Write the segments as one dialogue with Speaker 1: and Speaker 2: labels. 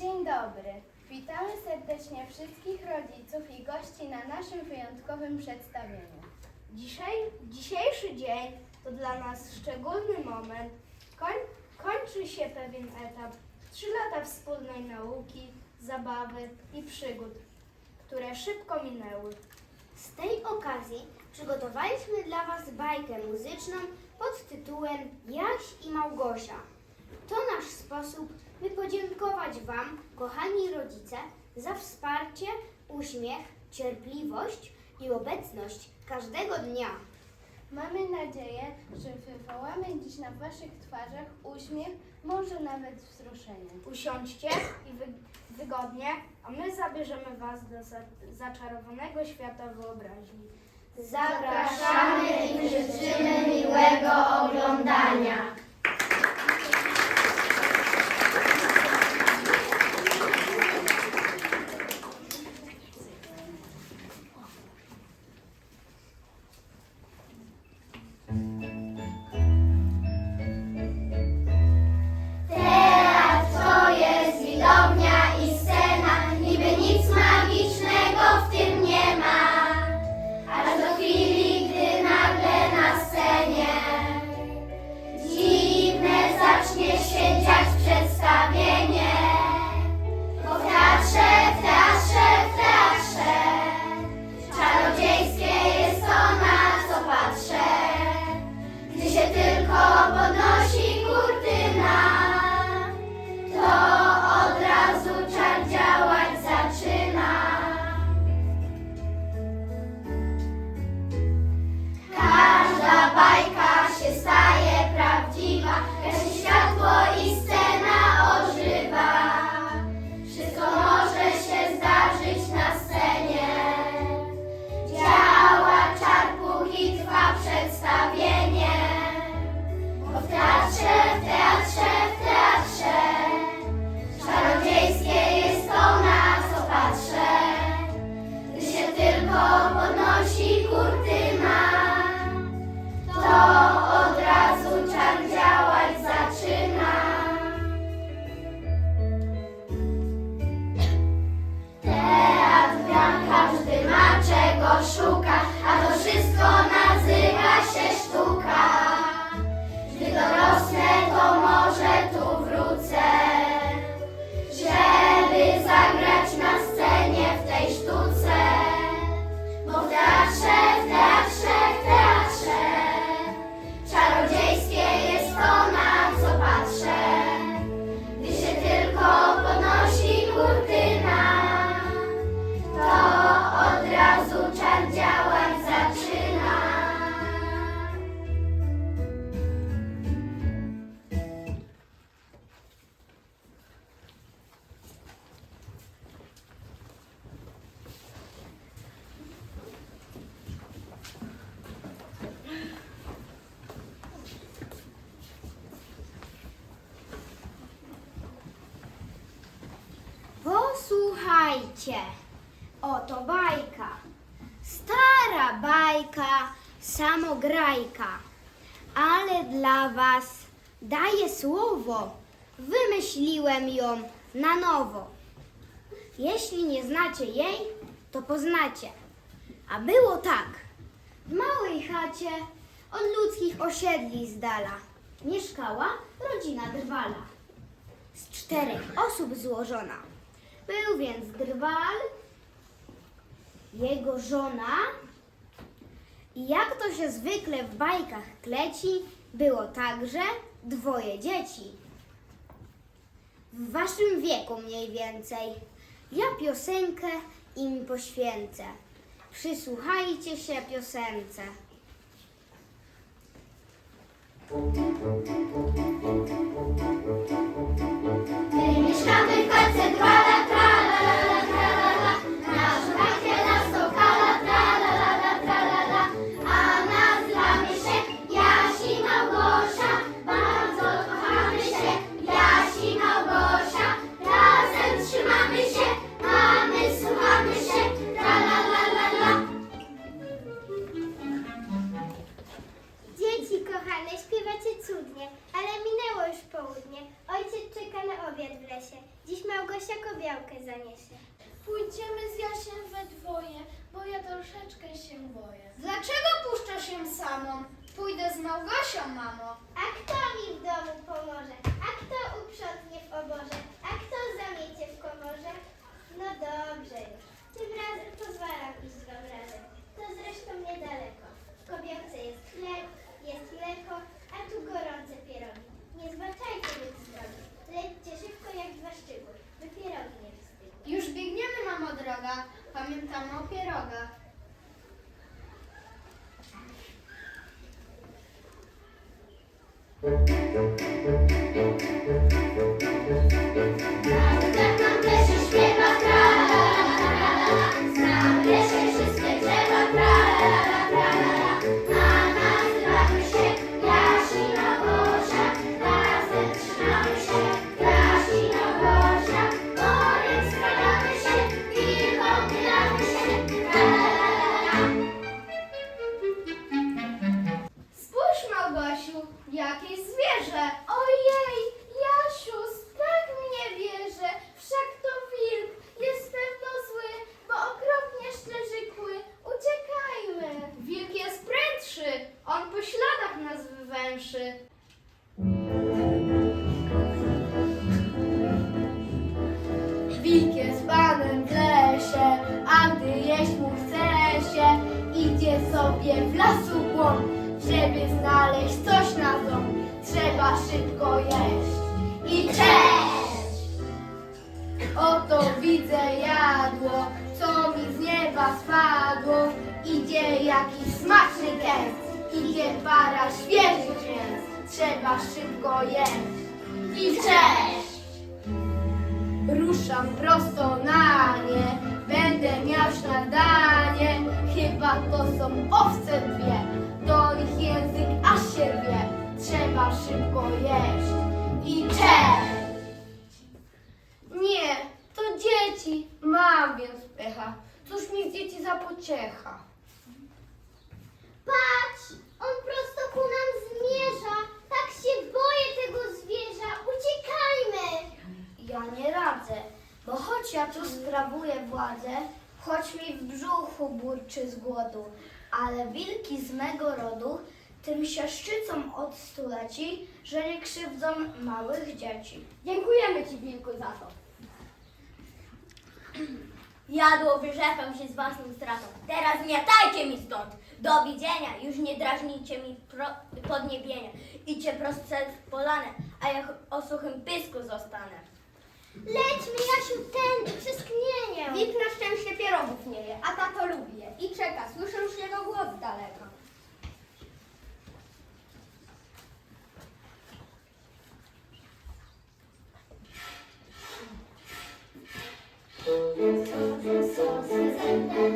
Speaker 1: Dzień dobry. Witamy serdecznie wszystkich rodziców i gości na naszym wyjątkowym przedstawieniu.
Speaker 2: Dzisiaj, dzisiejszy dzień to dla nas szczególny moment. Koń, kończy się pewien etap. Trzy lata wspólnej nauki, zabawy i przygód, które szybko minęły.
Speaker 3: Z tej okazji przygotowaliśmy dla Was bajkę muzyczną pod tytułem Jaś i Małgosia. To nasz sposób, by podziękować Wam, kochani rodzice, za wsparcie, uśmiech, cierpliwość i obecność każdego dnia.
Speaker 1: Mamy nadzieję, że wywołamy dziś na Waszych twarzach uśmiech, może nawet wzruszenie.
Speaker 2: Usiądźcie i wy, wygodnie, a my zabierzemy Was do za, zaczarowanego świata wyobraźni.
Speaker 3: Zapraszamy i życzymy miłego oglądania. Posłuchajcie, oto bajka. Stara bajka, samograjka. Ale dla was daję słowo. Wymyśliłem ją na nowo. Jeśli nie znacie jej, to poznacie. A było tak. W małej chacie od ludzkich osiedli z dala mieszkała rodzina drwala z czterech osób złożona. Był więc drwal, jego żona i jak to się zwykle w bajkach kleci, było także dwoje dzieci. W waszym wieku mniej więcej. Ja piosenkę im poświęcę. Przysłuchajcie się piosence. My rany, śpiewacie cudnie, ale minęło już południe. Ojciec czeka na obiad w lesie. Dziś Małgosia kowiałkę zaniesie.
Speaker 2: Pójdziemy z Jasiem we dwoje, bo ja troszeczkę się boję.
Speaker 4: Dlaczego puszczasz się samą? Pójdę z Małgosią, mamo.
Speaker 3: A kto mi w domu pomoże? A kto uprzątnie w oborze? A kto zamiecie w komorze? No dobrze już. Tym razem pozwalam iść wam razem. To zresztą niedaleko. W kobierce jest chleb, jest mleko, a tu gorące pierogi. Nie zbaczajcie być z drogi. Lećcie szybko jak dwa szczegóły, by pierogi nie wystygły.
Speaker 4: Już biegniemy, mamo droga. Pamiętamy o pierogach.
Speaker 3: Tak
Speaker 4: szybko jeść. I cześć! Ruszam prosto na nie, będę miał śniadanie. Chyba to są owce dwie, do nich język aż się rwie. Trzeba szybko jeść. I cześć! Nie, to dzieci. Mam więc pecha. Cóż mi z dzieci za pociecha?
Speaker 3: Patrz, on prosto ku nam zmierza. Tak się boję tego zwierza. Uciekajmy.
Speaker 5: Ja nie radzę, ja tu sprawuję władzę, choć mi w brzuchu burczy z głodu, ale wilki z mego rodu tym się szczycą od stuleci, że nie krzywdzą małych dzieci.
Speaker 4: Dziękujemy Ci, Wilku, za to.
Speaker 5: Jadło wyrzekam się z własną stratą. Teraz miatajcie mi stąd. Do widzenia, już nie drażnijcie mi podniebienia. Idźcie prosto w polanę, a ja o suchym pysku zostanę.
Speaker 3: Lećmy, Jasiu, tędy, przez knienie.
Speaker 4: Wilk na szczęście pierogów nie je, a tato lubi je i czeka. Słyszę już jego głos
Speaker 3: zębem,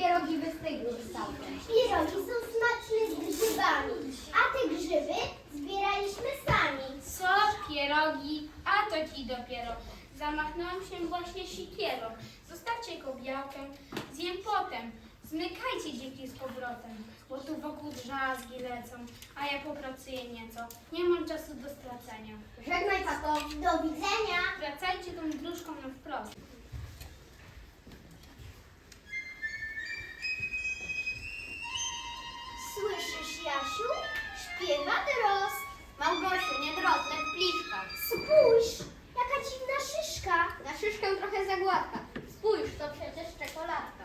Speaker 4: pierogi wystygły całkiem.
Speaker 3: Pierogi są smaczne z grzybami, a te grzyby zbieraliśmy sami.
Speaker 6: Co pierogi, a to ci dopiero. Zamachnąłem się właśnie sikierą. Zostawcie kobiałkę, zjem potem. Zmykajcie dzieci z powrotem, bo tu wokół drzazgi lecą, a ja popracuję nieco. Nie mam czasu do stracenia.
Speaker 4: Żegnaj, tato.
Speaker 3: Do widzenia.
Speaker 6: Wracajcie tą dróżką na wprost.
Speaker 3: Słyszysz, Jasiu? Śpiewa drost.
Speaker 4: Małgosiu, nie drot, lecz pliszka.
Speaker 3: Spójrz, jaka dziwna szyszka.
Speaker 4: Na szyszkę trochę za gładka. Spójrz, to przecież czekoladka.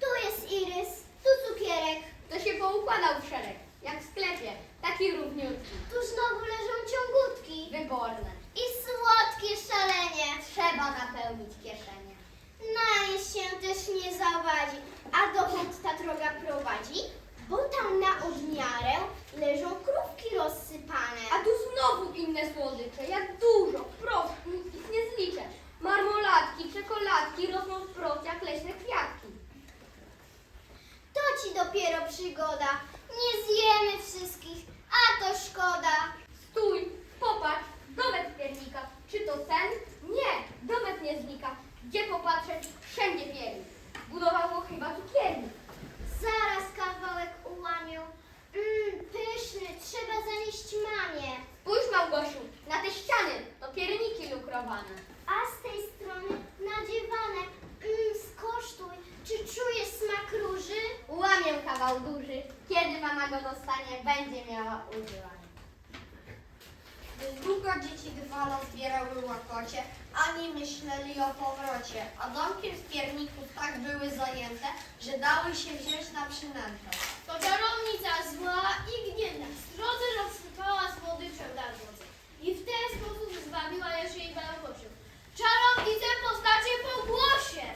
Speaker 3: Tu jest irys, tu cukierek.
Speaker 4: To się poukładał w szereg, jak w sklepie, taki równiutki.
Speaker 3: Tu znowu leżą ciągutki.
Speaker 4: Wy wyborne.
Speaker 1: I słodkie szalenie.
Speaker 4: Trzeba napełnić kieszenie.
Speaker 1: Najeść się też nie zawadzi. A dokąd ta droga prowadzi? Bo tam na odmiarę leżą krówki rozsypane.
Speaker 4: A tu znowu inne słodycze, jak dużo, wprost, ich nie zliczę. Marmolatki, czekoladki rosną wprost jak leśne kwiatki.
Speaker 1: To ci dopiero przygoda. Nie zjemy wszystkich, a to szkoda.
Speaker 4: Stój, popatrz, domet piernika. Czy to sen? Nie, domet nie znika. Gdzie popatrzeć, wszędzie piernik. Budował go chyba cukiernik.
Speaker 1: Zaraz kawałek ułamię. Mmm, pyszny, trzeba zanieść mamie.
Speaker 4: Spójrz Małgosiu, na te ściany, to pierniki lukrowane.
Speaker 1: A z tej strony nadziewane. Mmm, skosztuj. Czy czujesz smak róży?
Speaker 4: Łamię kawał duży, kiedy mama go dostanie, będzie miała używanie.
Speaker 2: Długo dzieci dwala zbierały łakocie, ani myśleli o powrocie, a domkiem z pierników tak że dały się wziąć na przynętę.
Speaker 7: To czarownica zła i gniewna. Drodze rozsypała słodyczem na drodze. I w ten sposób zbawiła jeszcze jej oczy. Czarownicę poznacie po głosie.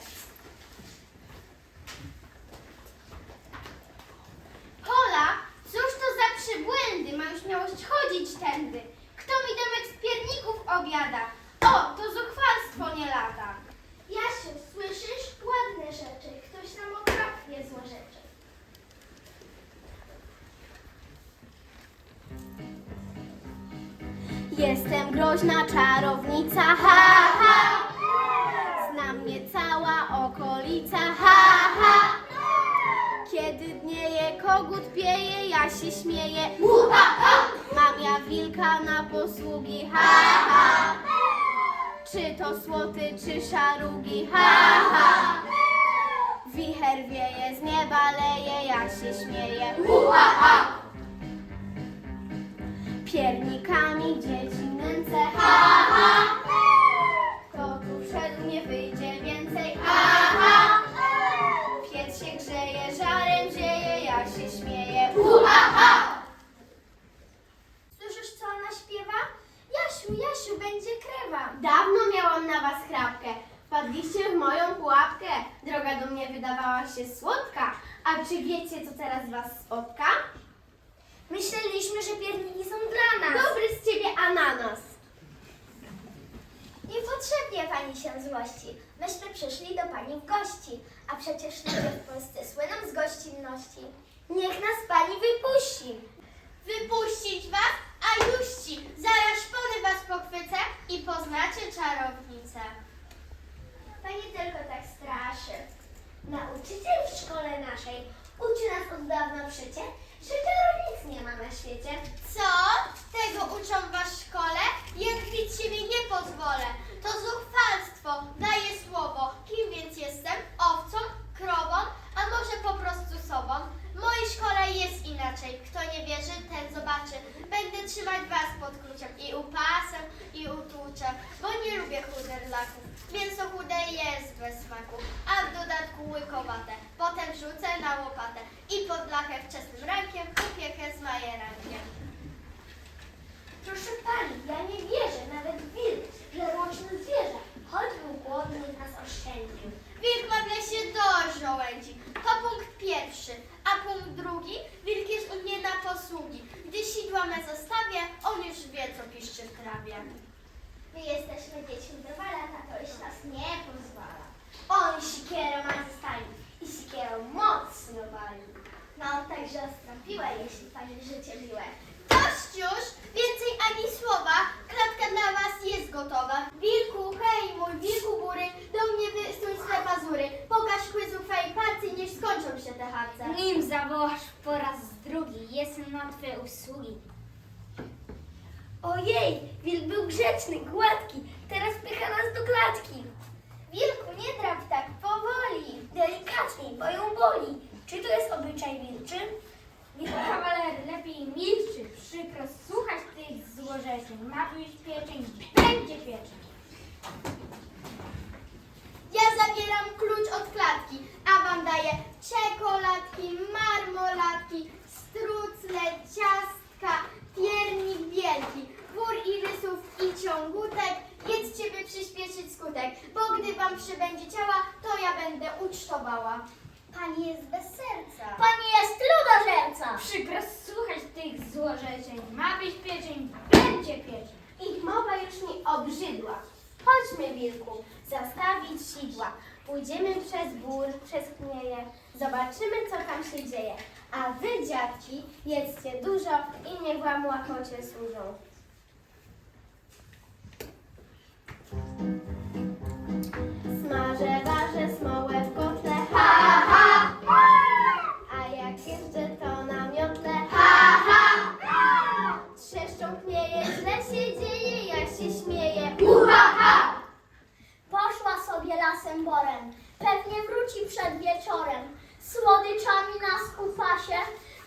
Speaker 1: Hola, cóż to za przybłędy? Mam śmiałość chodzić tędy. Kto mi domek z pierników obiada? O, to zuchwalstwo nie lata. Jasiu, słyszysz? Ładne rzeczy. Ktoś nam okropnie złorzeczy. Groźna czarownica, ha, ha. Zna mnie cała okolica, ha, ha. Kiedy dnieje kogut pieje, ja się śmieję. Hu, ha, ha. Mam ja wilka na posługi, ha, ha. Czy to słoty, czy szarugi, ha, ha. Wicher wieje, z nieba leje, ja się śmieję. Hu, ha, ha. Piernikami dzieci nęce, ha, ha. Kto tu wszedł, nie wyjdzie więcej, ha, ha. Piec się grzeje, żarem zieje, ja się śmieję. Uha! Słyszysz, co ona śpiewa? Jasiu, Jasiu, będzie krewa. Dawno miałam na was chrapkę. Wpadliście w moją pułapkę. Droga do mnie wydawała się słodka. A czy wiecie, co teraz was spotka? Myśleliśmy, że pierniki są dla nas. Dobry z ciebie ananas. Niepotrzebnie pani się złości. Myśmy przyszli do pani w gości, a przecież ludzie w Polsce słyną z gościnności. Niech nas pani wypuści.
Speaker 7: Wypuścić was, a juści. Zaraz szpony was pochwycę i poznacie czarownicę.
Speaker 1: Pani tylko tak straszy. Nauczyciel w szkole naszej uczy nas od dawna przecie, że czarownic nie ma na świecie.
Speaker 7: Co? Tego uczą was w szkole? Jętwić siebie nie pozwolę. To zuchwalstwo, daję słowo. Kim więc jestem? Owcą? Krową? A może po prostu sobą? W mojej szkole jest inaczej. Kto nie wierzy, ten zobaczy. Będę trzymać was pod kluczem i upasem, i utłuczem, bo nie lubię chuderlaków. Mięso chude jest bez smaku, a w dodatku łykowate. Potem rzucę na łopatę i pod wczesnym rankiem upiekę z majerankiem.
Speaker 1: Proszę pani, ja nie wierzę, nawet wilk, że roczne zwierzę, choć był głodny, nas oszczędził.
Speaker 7: Wilk ma w lesie dość żołędzi. To punkt pierwszy. A punkt drugi, wilk jest u mnie na posługi. Gdy sidła me zostawię, on już wie, co piszczy w trawie.
Speaker 1: My jesteśmy dziećmi drwala, tato już nas będzie ciała, to ja będę ucztowała. Pani
Speaker 7: jest
Speaker 1: bez serca. Pani jest
Speaker 8: ludożerca. Przykro słuchać tych złorzeczeń. Ma być pieczeń, będzie pieczeń.
Speaker 7: Ich mowa już mi obrzydła. Chodźmy,
Speaker 9: wilku, zastawić sidła. Pójdziemy przez bór, przez knieje. Zobaczymy, co tam się dzieje. A wy, dziadki, jedzcie dużo i niech wam łakocie służą.
Speaker 10: Przed wieczorem. Słodyczami nas upasie,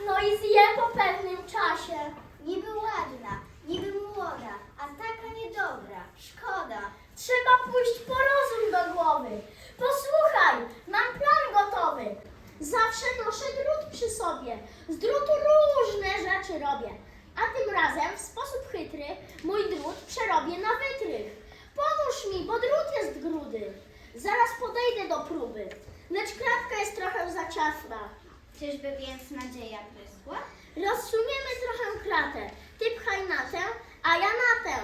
Speaker 10: no i zje po pewnym czasie.
Speaker 9: Niby ładna, niby młoda, a taka niedobra, szkoda.
Speaker 10: Trzeba pójść po rozum do głowy. Posłuchaj, mam plan gotowy. Zawsze noszę drut przy sobie. Z drutu różne rzeczy robię. A tym razem w sposób chytry mój drut przerobię na wytrych. Pomóż mi, bo drut jest grudy. Zaraz podejdę do próby. Lecz kratka jest trochę za ciasna.
Speaker 9: Czyżby więc nadzieja prysła?
Speaker 10: Rozsuniemy trochę klatę. Ty pchaj na tę, a ja na tę.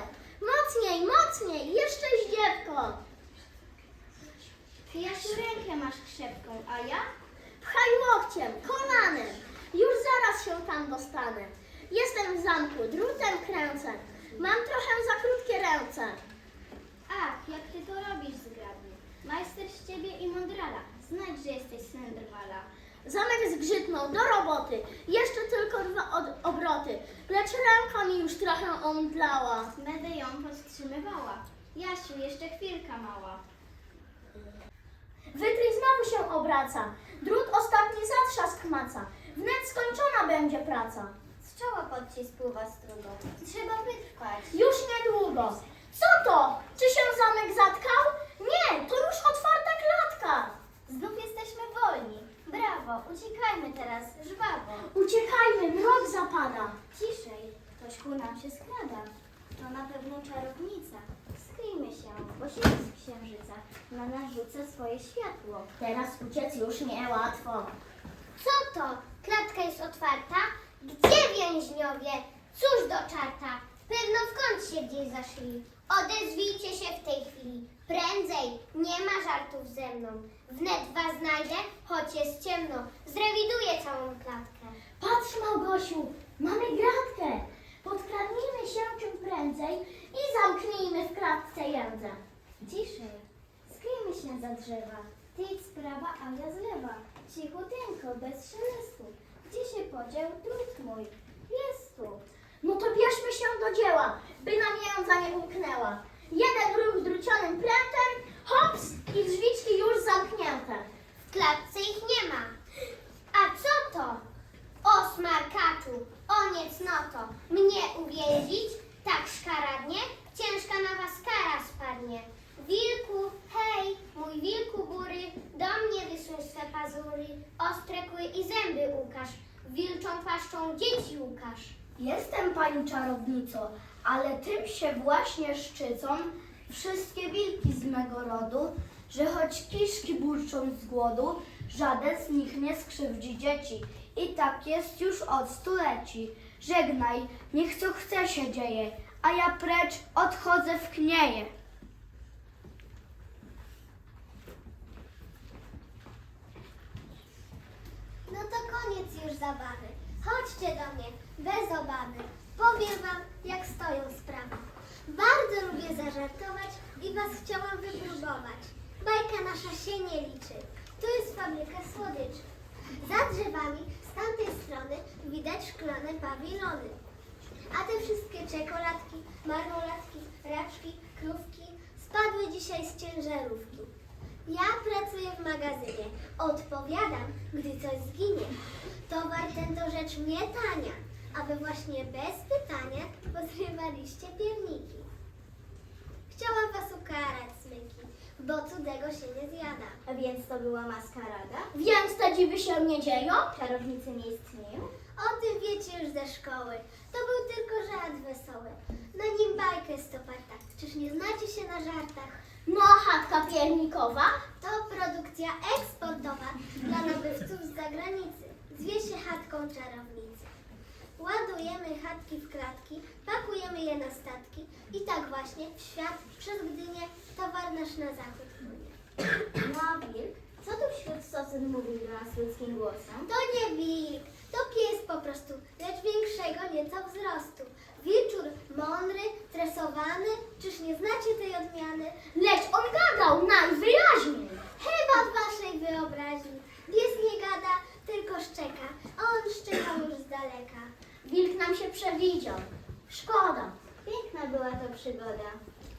Speaker 10: Mocniej, mocniej, jeszcze ździewko.
Speaker 9: Ty Jasiu rękę masz krzepką, a ja?
Speaker 10: Pchaj łokciem, kolanem. Już zaraz się tam dostanę. Jestem w zamku, drutem kręcę. Mam trochę za krótkie ręce.
Speaker 9: Ach, jak ty to robisz zgrabnie. Majster z ciebie i mądrala. Znać, że jesteś synem drwala.
Speaker 10: Zamek zgrzytnął, do roboty. Jeszcze tylko dwa od- obroty. Lecz ręka mi już trochę omdlała.
Speaker 9: Będę ją powstrzymywała. Jasiu, jeszcze chwilka mała.
Speaker 10: Wytrych znowu się obraca. Drut ostatni zatrzask maca. Wnet skończona będzie praca.
Speaker 9: Z czoła pod ci spływa strugo. Trzeba wytrwać.
Speaker 10: Już niedługo. Co to? Czy się zamek zatkał? Nie, to już otwarta klatka.
Speaker 9: Znów jesteśmy wolni. Brawo, uciekajmy teraz, żwawo.
Speaker 10: Uciekajmy, mrok zapada.
Speaker 9: Ciszej, ktoś ku nam się skrada. To na pewno czarownica. Skryjmy się, bo się z księżyca na nas rzuca swoje światło.
Speaker 10: Teraz uciec już niełatwo.
Speaker 9: Co to? Klatka jest otwarta? Gdzie więźniowie? Cóż do czarta? Pewno w kąt się gdzieś zaszli. Odezwijcie się w tej chwili. Prędzej, nie ma żartów ze mną. Wnet was znajdę, choć jest ciemno. Zrewiduję całą klatkę.
Speaker 10: Patrz, Małgosiu, mamy gratkę. Podkradnijmy się czym prędzej i zamknijmy w klatce jędzę.
Speaker 9: Ciszej, skryjmy się za drzewa. Ty z prawa, a ja z lewa. Cichuteńko, bez szelestu. Gdzie się podział drut mój? Jest tu.
Speaker 10: No to bierzmy się do dzieła, by nam jędza nie umknęła. Jeden ruch drucianym prętem, hops i drzwiczki już zamknięte.
Speaker 9: W klatce ich nie ma. A co to? O smarkaczu, o niecnoto, mnie uwięzić tak szkaradnie, ciężka na was kara spadnie. Wilku, hej, mój wilku bury, do mnie wysuń swe pazury, ostre kły i zęby ukaż, wilczą paszczą dzieci ukaż.
Speaker 10: Jestem pani czarownico, ale tym się właśnie szczycą wszystkie wilki z mego rodu, że choć kiszki burczą z głodu, żaden z nich nie skrzywdzi dzieci. I tak jest już od stuleci. Żegnaj, niech co chce się dzieje, a ja precz odchodzę w knieje.
Speaker 9: No to koniec już zabawy. Chodźcie do mnie, bez obawy. Powiem wam, jak stoją sprawy. Bardzo lubię zażartować i was chciałam wypróbować. Bajka nasza się nie liczy. Tu jest fabryka słodyczy. Za drzewami z tamtej strony widać szklane pawilony. A te wszystkie czekoladki, marmolatki, raczki, krówki spadły dzisiaj z ciężarówki. Ja pracuję w magazynie. Odpowiadam, gdy coś zginie. Towar ten to rzecz nie tania, a wy właśnie bez pytania pozrywaliście pierniki. Chciałam was ukarać, smyki, bo cudego się nie zjada. A więc to była maskarada?
Speaker 10: Więc te dziwy się nie dzieją?
Speaker 9: Czarownicy nie istnieją? O tym wiecie już ze szkoły. To był tylko żart wesoły. Na nim bajkę stoparta. Czyż nie znacie się na żartach?
Speaker 10: No chatka piernikowa?
Speaker 9: To produkcja eksportowa dla nabywców z zagranicy. Zwie się chatką czarownicy. Ładujemy chatki w kratki, pakujemy je na statki i tak właśnie w świat przez Gdynię towar nasz na zachód płynie.
Speaker 10: No, wilk, co tu wśród sosyn mówi do nas ludzkim głosem?
Speaker 9: To nie wilk, to pies po prostu, lecz większego nieco wzrostu. Wilczur mądry, tresowany, czyż nie znacie tej odmiany?
Speaker 10: Lecz on gadał najwyraźniej.
Speaker 9: Chyba w waszej wyobraźni. Pies nie gada, tylko szczeka, a on szczeka już z daleka.
Speaker 10: Wilk nam się przewidział. Szkoda. Piękna była to przygoda.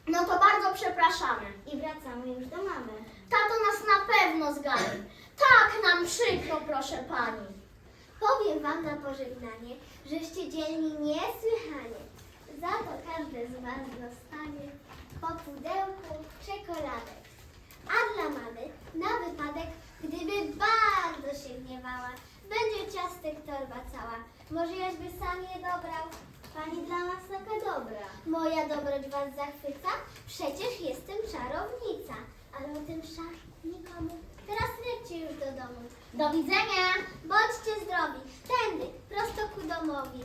Speaker 10: No to bardzo przepraszamy.
Speaker 9: I wracamy już do mamy.
Speaker 10: Tato nas na pewno zgadzi. Tak nam przykro, proszę pani.
Speaker 9: Powiem wam na pożegnanie, żeście dzielni niesłychanie. Za to każdy z was dostanie po pudełku czekoladek. A dla mamy, na wypadek, gdyby bardzo się gniewała, będzie ciastek torba cała. Może jaśby sam je dobrał? Pani dla nas taka dobra. Moja dobroć was zachwyca? Przecież jestem czarownica. Ale o tym szach nikomu. Teraz lećcie już do domu.
Speaker 10: Do widzenia.
Speaker 9: Bądźcie zdrowi. Tędy, prosto ku domowi.